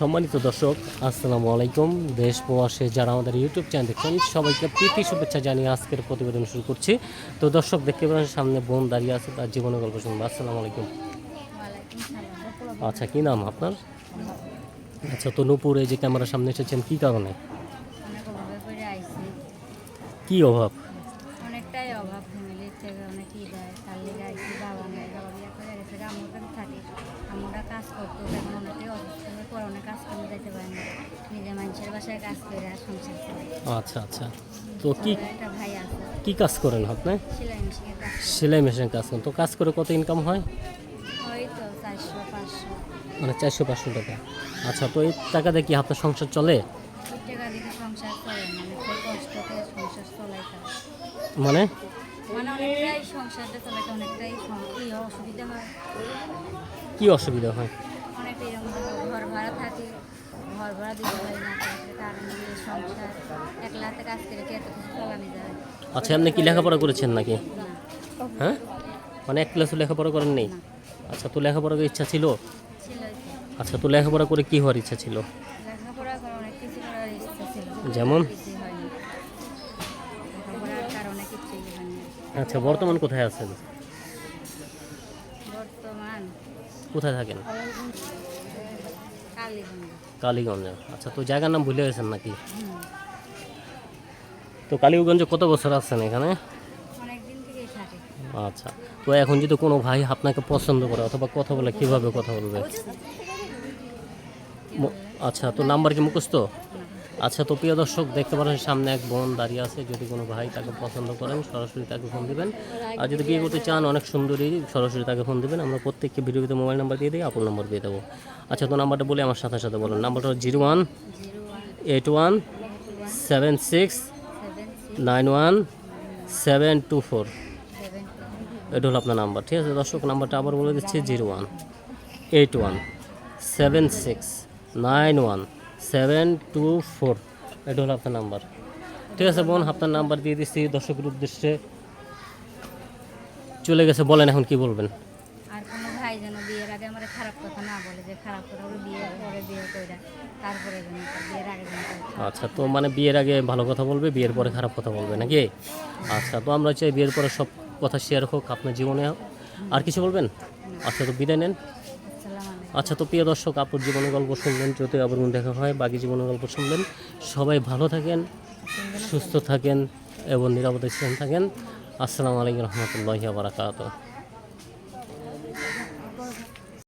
সম্মানিত দর্শক, আসসালামু আলাইকুম। দেশ প্রবাসে যারা আমাদের ইউটিউব চ্যানেল দেখছেন, সবাইকে প্রীতি শুভেচ্ছা জানিয়ে আজকের প্রতিবেদন শুরু করছি। তো দর্শক, দেখতে পারেন সামনে বোন দাঁড়িয়ে আছে, তার জীবনের গল্প শুনব। আসসালামু আলাইকুম। আচ্ছা কি নাম আপনার? আচ্ছা তো নূপুর, এই যে ক্যামেরার সামনে এসেছেন, কি কারণে? কি অভাব? অনেকটাই অভাব কাজ করতো কাজ করতে যেতে পারি না। নিজে মানুষের বাসায় কাজ করে আর সংসার করে। আচ্ছা আচ্ছা। তো কি একটা ভাই আছে। কি কাজ করেন আপনি? সেলাই মেশিনের কাজ সেলাই মেশিনের কাজ করেন। তো কাজ করে কত ইনকাম হয়? ওই তো চারশো পাঁচশো। মানে চারশো পাঁচশো টাকা। আচ্ছা তো এই টাকা দিয়ে কি আপনার সংসার চলে? টাকা সংসার সংসার মানে? মানে অনেকটাই সংসারটা চলাইতে অনেকটাই অসুবিধা হয়। কি অসুবিধা হয় অনেকটাই আমরা ঘর ভাড়া থাকি ঘর ভাড়া দিতে পারি না মধ্যে সংসার একলা হাতে কাজ করে কি এত কিছু চালানো যায়? আচ্ছা আপনি কি লেখাপড়া করেছেন নাকি? হ্যাঁ? মানে এক ক্লাসও লেখাপড়া করেন নেই আচ্ছা তো লেখাপড়া করার ইচ্ছা ছিল? আচ্ছা তো লেখাপড়া করে কি হওয়ার ইচ্ছা ছিল? যেমন? লেখাপড়ার কারণে আচ্ছা বর্তমান কোথায় আছেন? কোথায় থাকেন? কালীগঞ্জ। আচ্ছা তো জায়গার নাম ভুলে গেছেন নাকি? তো কালীগঞ্জে কত বছর আসছেন এখানে? আচ্ছা তো এখন যদি কোনো ভাই আপনাকে পছন্দ করে অথবা কথা বলে কীভাবে কথা বলবে? আচ্ছা তো নাম্বার কি মুখস্থ? আচ্ছা তো প্রিয় দর্শক, দেখতে পারেন সামনে এক বোন দাঁড়িয়ে আছে। যদি কোনো ভাই তাকে পছন্দ করেন, সরাসরি তাকে ফোন দিবেন। আর যদি বিয়ে করতে চান, অনেক সুন্দরী, সরাসরি তাকে ফোন দেবেন। আমরা প্রত্যেককে ভিডিওতে মোবাইল নাম্বার দিয়ে দিই, আপন নম্বর দিয়ে দেবো। আচ্ছা তো নাম্বারটা বলে আমার সাথে সাথে বলুন। নাম্বারটা zero one eight one seven six nine one seven two four. এটা হলো আপনার নাম্বার, ঠিক আছে? দর্শক, নাম্বারটা আবার বলে দিচ্ছি, zero one eight one seven six nine one. Seven two four এটা হলো আপনার নাম্বার। ঠিক আছে বোন আপনার নাম্বার দিয়ে দিচ্ছি দর্শকের উদ্দেশ্যে। চলে গেছে বলেন এখন কি বলবেন? আর কোনো ভাই যেন বিয়ের আগে আমার খারাপ কথা না বলে যে খারাপ কথা বলে বিয়ে পরে বিয়ে করে তারপরে যেন বিয়ের আগে আচ্ছা তো মানে বিয়ের আগে ভালো কথা বলবে বিয়ের পরে খারাপ কথা বলবে নাকি? আচ্ছা তো আমরা চাই বিয়ের পরে সব কথা শেয়ার হোক আপনার জীবনে আর কিছু বলবেন? আচ্ছা তো বিদায় নেন। আচ্ছা তো প্রিয় দর্শক, আপুর জীবন গল্প শুনবেন যদি আবার দেখা হয়, বাকি জীবনের গল্প শুনবেন সবাই ভালো থাকেন, সুস্থ থাকেন এবং নিরাপদে থাকেন। আসসালামু আলাইকুম রহমতুল্লাহ বারাকাতুহ।